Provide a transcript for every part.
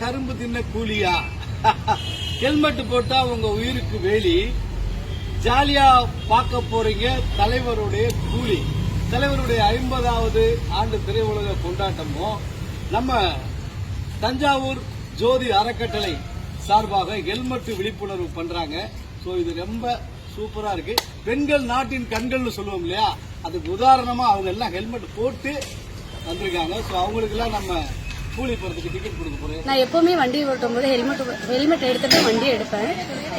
கரும்பு தின்ன கூலியா? ஹெல்மெட் போட்டா உங்க உயிருக்கு வேலி. ஜாலியா பார்க்க போறீங்க தலைவருடைய கூலி. தலைவருடைய ஐம்பதாவது ஆண்டு திரையுலக கொண்டாட்டமும் நம்ம தஞ்சாவூர் ஜோதி அறக்கட்டளை சார்பாக ஹெல்மெட் விழிப்புணர்வு பண்றாங்க. ஸோ இது ரொம்ப சூப்பரா இருக்கு. பெண்கள் நாட்டின் கண்கள்னு சொல்லுவோம் இல்லையா? அதுக்கு உதாரணமா அவங்க எல்லாம் ஹெல்மெட் போட்டு வந்திருக்காங்க. ஸோ அவங்களுக்கெல்லாம் நம்ம நான் எப்பவுமே வண்டி ஓட்டும் போது ஹெல்மெட் ஹெல்மெட் எடுத்துட்டு வண்டி எடுப்பேன்.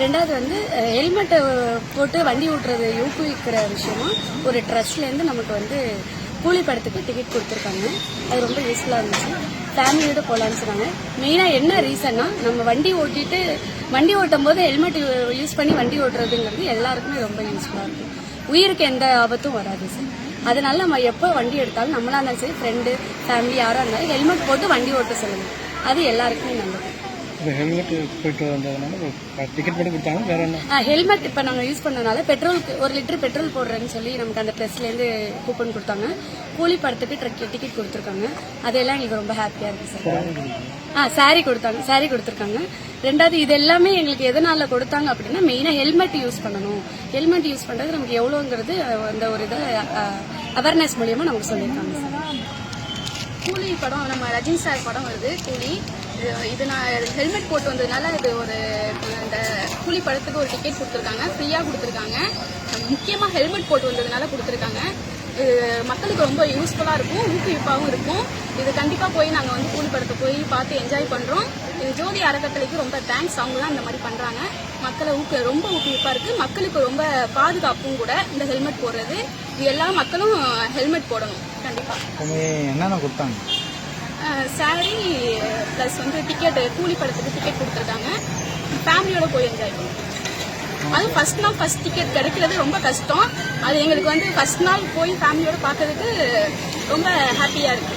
ரெண்டாவது வந்து ஹெல்மெட் போட்டு வண்டி ஓட்டுறது ஊக்குவிக்கிற விஷயமா ஒரு ட்ரஸ்ட்ல இருந்து நமக்கு வந்து கூலி படத்துக்கு டிக்கெட் கொடுத்துருக்காங்க. அது ரொம்ப யூஸ்ஃபுல்லாக இருந்துச்சு. ஃபேமிலியோட போகலான்னு சொன்னாங்க. மெயினாக என்ன ரீசன்னா நம்ம வண்டி ஓட்டிட்டு வண்டி ஓட்டும் போது ஹெல்மெட் யூஸ் பண்ணி வண்டி ஓட்டுறதுங்கிறது எல்லாருக்குமே ரொம்ப யூஸ்ஃபுல்லாக இருக்கும் உயிருக்கு எந்த ஆபத்தும் வராது சார். அதனால நம்ம எப்போ வண்டி எடுத்தாலும் நம்மளா இருந்தாலும் சரி ஃப்ரெண்டு ஃபேமிலி யாராக இருந்தாலும் ஹெல்மெட் போட்டு வண்டி ஓட்ட சொல்லுங்க. அது எல்லாருக்குமே நல்லது. இப்போ ஹெல்மெட் போயிட்டு வந்ததுனால டிக்கெட் போட்டு கொடுத்தாங்க. வேற என்ன? ஹெல்மெட் இப்போ நாங்கள் யூஸ் பண்ணனால பெட்ரோலுக்கு ஒரு லிட்டர் பெட்ரோல் போடுறேன்னு சொல்லி நமக்கு அந்த ப்ரெஸ்லேருந்து கூப்பன் கொடுத்தாங்க. கூலி படத்துக்கு டிக்கெட் கொடுத்துருக்காங்க. அதெல்லாம் எங்களுக்கு ரொம்ப ஹாப்பியாக இருக்குது சார் ஆ saree கொடுத்தாங்க. saree கொடுத்துருக்காங்க. ரெண்டாவது இது எல்லாமே எங்களுக்கு எதனால கொடுத்தாங்க அப்படின்னா மெயினாக ஹெல்மெட் யூஸ் பண்ணணும். ஹெல்மெட் யூஸ் பண்ணுறது நமக்கு எவ்வளோங்கிறது அந்த ஒரு இதை அவேர்னஸ் மூலியமாக நமக்கு சொல்லியிருக்காங்க சார் கூலி படம் நம்ம ரஜினி சார் படம் வருது கூலி. இது- இது நான் ஹெல்மெட் போட்டு வந்ததுனால இது ஒரு இந்த கூலி படத்துக்கு ஒரு டிக்கெட் கொடுத்துருக்காங்க. ஃப்ரீயாக கொடுத்துருக்காங்க. முக்கியமாக ஹெல்மெட் போட்டு வந்ததுனால கொடுத்துருக்காங்க. மக்களுக்கு ரொம்ப யூஸ்ஃபுல்லாக இருக்கும் ஊக்குவிப்பாகவும் இருக்கும். இது கண்டிப்பாக போய் நாங்கள் வந்து கூலி படத்தை போய் பார்த்து என்ஜாய் பண்ணுறோம் இது ஜோதி அறக்கட்டளைக்கு ரொம்ப தேங்க்ஸ் அவங்க தான் இந்த மாதிரி பண்ணுறாங்க மக்களை ஊக்கு ரொம்ப ஊக்குவிப்பாக இருக்குது மக்களுக்கு ரொம்ப பாதுகாப்பும் கூட இந்த ஹெல்மெட் போடுறது. இது எல்லா மக்களும் ஹெல்மெட் போடணும் கண்டிப்பாக என்னென்ன கொடுத்தாங்க? சாரி ப்ளஸ் வந்து டிக்கெட் கூலி படத்துக்கு டிக்கெட் கொடுத்துருக்காங்க ஃபேமிலியோட போய் என்ஜாய் பண்ணுவோம். அதுவும் ஃபர்ஸ்ட் நாள் ஃபர்ஸ்ட் டிக்கெட் கிடைக்கிறது ரொம்ப கஷ்டம். அது எங்களுக்கு வந்து ஃபர்ஸ்ட் நாள் போய் ஃபேமிலியோட பார்க்கறதுக்கு ரொம்ப ஹாப்பியாக இருக்கு.